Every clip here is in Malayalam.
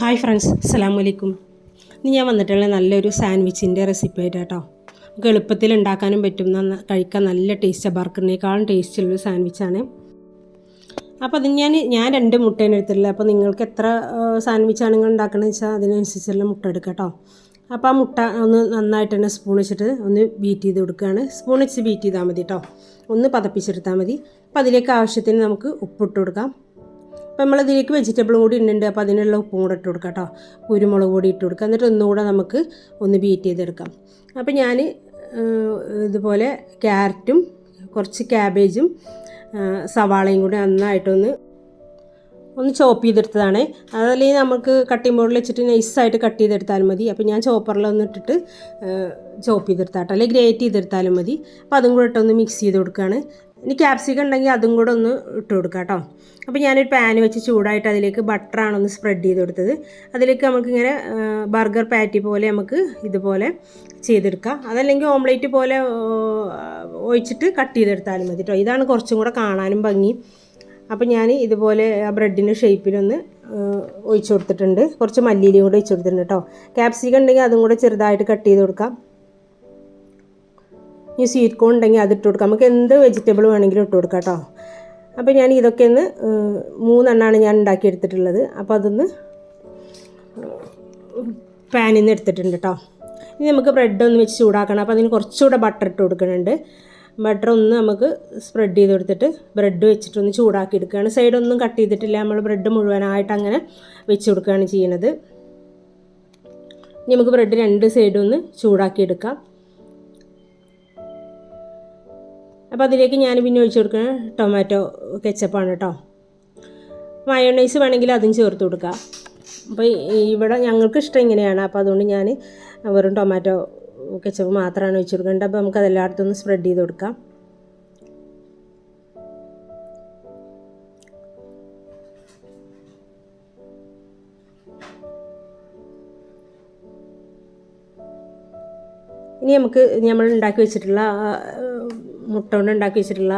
ഹായ് ഫ്രണ്ട്സ് അസ്സാം വലൈക്കും ഇന്ന് ഞാൻ വന്നിട്ടുള്ള നല്ലൊരു സാൻഡ്വിച്ചിന്റെ റെസിപ്പി ആയിട്ട് കേട്ടോ നമുക്ക് എളുപ്പത്തിൽ ഉണ്ടാക്കാനും പറ്റും കഴിക്കാൻ നല്ല ടേസ്റ്റ് ബർക്കറിനേക്കാളും ടേസ്റ്റുള്ളൊരു സാൻഡ്വിച്ചാണ് അപ്പോൾ അത് ഞാൻ ഞാൻ രണ്ട് മുട്ടേനെ എടുത്തിട്ടില്ല അപ്പോൾ നിങ്ങൾക്ക് എത്ര സാൻഡ്വിച്ചാണ് നിങ്ങൾ ഉണ്ടാക്കണമെന്ന് വെച്ചാൽ അതിനനുസരിച്ചുള്ള മുട്ട എടുക്കുക കേട്ടോ. അപ്പോൾ ആ മുട്ട ഒന്ന് നന്നായിട്ട് തന്നെ സ്പൂൺ വെച്ചിട്ട് ഒന്ന് ബീറ്റ് ചെയ്ത് കൊടുക്കുകയാണ്. സ്പൂൺ വെച്ച് ബീറ്റ് ചെയ്താൽ മതി കേട്ടോ. ഒന്ന് പതപ്പിച്ചെടുത്താൽ മതി. അപ്പോൾ അതിലേക്ക് ആവശ്യത്തിന് നമുക്ക് ഉപ്പിട്ട് കൊടുക്കാം. അപ്പോൾ നമ്മൾ ഇതിലേക്ക് വെജിറ്റബിളും കൂടി ഇടുന്നുണ്ട് അപ്പോൾ അതിനുള്ള ഉപ്പും കൂടെ ഇട്ട് കൊടുക്കാം കേട്ടോ. കുരുമുളക് കൂടി ഇട്ട് കൊടുക്കുക എന്നിട്ട് ഒന്നുകൂടെ നമുക്ക് ഒന്ന് ബീറ്റ് ചെയ്തെടുക്കാം. അപ്പോൾ ഞാൻ ഇതുപോലെ ക്യാരറ്റും കുറച്ച് ക്യാബേജും സവാളയും കൂടി നന്നായിട്ടൊന്ന് ഒന്ന് ചോപ്പ് ചെയ്തെടുത്തതാണ്. അതല്ലെങ്കിൽ നമുക്ക് കട്ടിംഗ് ബോർഡിൽ വെച്ചിട്ട് നൈസായിട്ട് കട്ട് ചെയ്തെടുത്താലും മതി. അപ്പോൾ ഞാൻ ചോപ്പറിലൊന്ന് ഇട്ടിട്ട് ചോപ്പ് ചെയ്തെടുത്താട്ടോ. അല്ലെങ്കിൽ ഗ്രേറ്റ് ചെയ്തെടുത്താലും മതി. അപ്പോൾ അതും കൂടെ ഇട്ടൊന്ന് മിക്സ് ചെയ്ത് കൊടുക്കുകയാണ്. ഇനി ക്യാപ്സിക്കം ഉണ്ടെങ്കിൽ അതും കൂടെ ഒന്ന് ഇട്ട് കൊടുക്കാം കേട്ടോ. അപ്പോൾ ഞാനൊരു പാൻ വെച്ച് ചൂടായിട്ട് അതിലേക്ക് ബട്ടറാണ് ഒന്ന് സ്പ്രെഡ് ചെയ്ത് കൊടുത്തത്. അതിലേക്ക് നമുക്കിങ്ങനെ ബർഗർ പാറ്റി പോലെ നമുക്ക് ഇതുപോലെ ചെയ്തെടുക്കാം. അതല്ലെങ്കിൽ ഓംലേറ്റ് പോലെ ഒഴിച്ചിട്ട് കട്ട് ചെയ്തെടുത്താലും മതി കേട്ടോ ഇതാണ് കുറച്ചും കൂടെ കാണാനും ഭംഗി. അപ്പോൾ ഞാൻ ഇതുപോലെ ആ ബ്രെഡിന്റെ ഷേപ്പിലൊന്ന് ഒഴിച്ചു കൊടുത്തിട്ടുണ്ട്. കുറച്ച് മല്ലിയിലും കൂടെ ഒഴിച്ചു കൊടുത്തിട്ടുണ്ട് കേട്ടോ ക്യാപ്സിക്കം ഉണ്ടെങ്കിൽ അതും കൂടെ ചെറുതായിട്ട് കട്ട് ചെയ്ത് കൊടുക്കാം. ഈ സ്വീറ്റ് കോൺ ഉണ്ടെങ്കിൽ ഇട്ട് കൊടുക്കാം. നമുക്ക് എന്ത് വെജിറ്റബിൾ വേണമെങ്കിലും ഇട്ട് കൊടുക്കാം കേട്ടോ. അപ്പോൾ ഞാൻ ഇതൊക്കെ ഒന്ന് മൂന്നെണ്ണമാണ് ഞാൻ ഉണ്ടാക്കിയെടുത്തിട്ടുള്ളത് അപ്പോൾ അതൊന്ന് പാനിൽ നിന്ന് എടുത്തിട്ടുണ്ട് കേട്ടോ. ഇനി നമുക്ക് ബ്രെഡ് ഒന്ന് വെച്ച് ചൂടാക്കണം. അപ്പോൾ അതിന് കുറച്ചുകൂടെ ബട്ടർ ഇട്ട് കൊടുക്കുന്നുണ്ട്. ബട്ടർ ഒന്ന് നമുക്ക് സ്പ്രെഡ് ചെയ്ത് കൊടുത്തിട്ട് ബ്രെഡ് വെച്ചിട്ടൊന്ന് ചൂടാക്കി എടുക്കുകയാണ്. സൈഡൊന്നും കട്ട് ചെയ്തിട്ടില്ല. നമ്മൾ ബ്രെഡ് മുഴുവനായിട്ട് അങ്ങനെ വെച്ച് കൊടുക്കുകയാണ് ചെയ്യുന്നത്. ഇനി നമുക്ക് ബ്രെഡ് രണ്ട് സൈഡും ഒന്ന് ചൂടാക്കി എടുക്കാം. അപ്പോൾ അതിലേക്ക് ഞാൻ പിന്നെ ഒഴിച്ചു കൊടുക്കുന്നത് ടൊമാറ്റോ കെച്ചപ്പാണ് കേട്ടോ മയോണൈസ് വേണമെങ്കിൽ അതും ചേർത്ത് കൊടുക്കുക അപ്പോൾ ഇവിടെ ഞങ്ങൾക്ക് ഇഷ്ടം ഇങ്ങനെയാണ്. അപ്പോൾ അതുകൊണ്ട് ഞാൻ വെറും ടൊമാറ്റോ കെച്ചപ്പ് മാത്രമാണ് ഒഴിച്ചു കൊടുക്കേണ്ടത്. അപ്പോൾ നമുക്ക് അതെല്ലായിടത്തും ഒന്ന് സ്പ്രെഡ് ചെയ്ത് കൊടുക്കാം. ഇനി നമുക്ക് നമ്മൾ ഉണ്ടാക്കി വെച്ചിട്ടുള്ള മുട്ട കൊണ്ട് ഉണ്ടാക്കി വെച്ചിട്ടുള്ള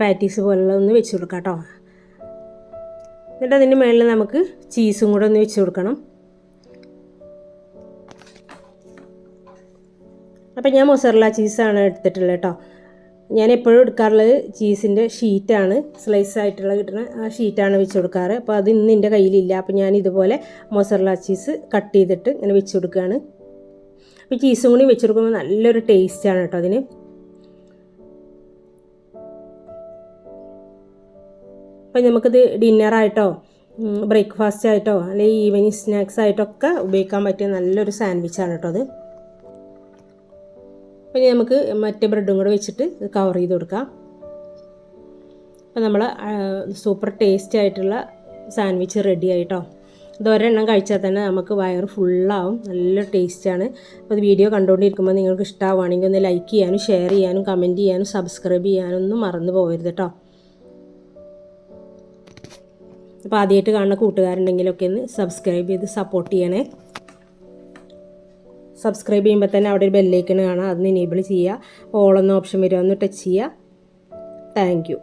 പാറ്റീസ് പോലുള്ള ഒന്ന് വെച്ച് കൊടുക്കാം കേട്ടോ. എന്നിട്ട് അതിന്റെ മുകളിൽ നമുക്ക് ചീസും കൂടെ ഒന്ന് വെച്ച് കൊടുക്കണം. അപ്പം ഞാൻ മൊസറല ചീസാണ് എടുത്തിട്ടുള്ളത് കേട്ടോ. ഞാൻ എപ്പോഴും എടുക്കാറുള്ളത് ചീസിന്റെ ഷീറ്റാണ് സ്ലൈസ് ആയിട്ടുള്ള കിട്ടുന്ന ആ ഷീറ്റാണ് വെച്ച് കൊടുക്കാറ്. അപ്പോൾ അത് ഇന്ന് എന്റെ കയ്യിലില്ല. അപ്പോൾ ഞാൻ ഇതുപോലെ മൊസറല ചീസ് കട്ട് ചെയ്തിട്ട് ഇങ്ങനെ വെച്ച് കൊടുക്കുകയാണ് അപ്പോൾ ചീസും കൂടി വെച്ച് കൊടുക്കുമ്പോൾ നല്ലൊരു ടേസ്റ്റാണ് കേട്ടോ അതിന്. അപ്പം നമുക്കിത് ഡിന്നറായിട്ടോ ബ്രേക്ക്ഫാസ്റ്റ് ആയിട്ടോ അല്ലെങ്കിൽ ഈവനിങ് സ്നാക്സ് ആയിട്ടൊക്കെ ഉപയോഗിക്കാൻ പറ്റിയ നല്ലൊരു സാൻഡ്വിച്ച് സാൻഡ്വിച്ചാണ് കേട്ടോ അത്. ഇനി നമുക്ക് മറ്റേ ബ്രെഡും കൂടെ വെച്ചിട്ട് കവർ ചെയ്ത് കൊടുക്കാം. അപ്പം നമ്മൾ സൂപ്പർ ടേസ്റ്റി ആയിട്ടുള്ള സാൻഡ്വിച്ച് റെഡി ആയിട്ടോ. ഇത് ഒരെണ്ണം കഴിച്ചാൽ തന്നെ നമുക്ക് വയറ് ഫുള്ളാവും നല്ല ടേസ്റ്റാണ്. അപ്പോൾ വീഡിയോ കണ്ടുകൊണ്ടിരിക്കുമ്പോൾ നിങ്ങൾക്ക് ഇഷ്ടമാവുകയാണെങ്കിൽ ഒന്ന് ലൈക്ക് ചെയ്യാനും ഷെയർ ചെയ്യാനും കമന്റ് ചെയ്യാനും സബ്സ്ക്രൈബ് ചെയ്യാനും ഒന്നും മറന്നു പോകരുത് കേട്ടോ. അപ്പോൾ ആദ്യമായിട്ട് കാണുന്ന കൂട്ടുകാരുണ്ടെങ്കിലൊക്കെ ഒന്ന് സബ്സ്ക്രൈബ് ചെയ്ത് സപ്പോർട്ട് ചെയ്യണേ. സബ്സ്ക്രൈബ് ചെയ്യുമ്പോൾ തന്നെ അവിടെ ഒരു ബെല്ലൈക്കൺ കാണാം. അതൊന്ന് എനേബിൾ ചെയ്യുക. ഓളെന്ന ഓപ്ഷൻ വരുമോ ഒന്ന് ടച്ച് ചെയ്യുക. താങ്ക്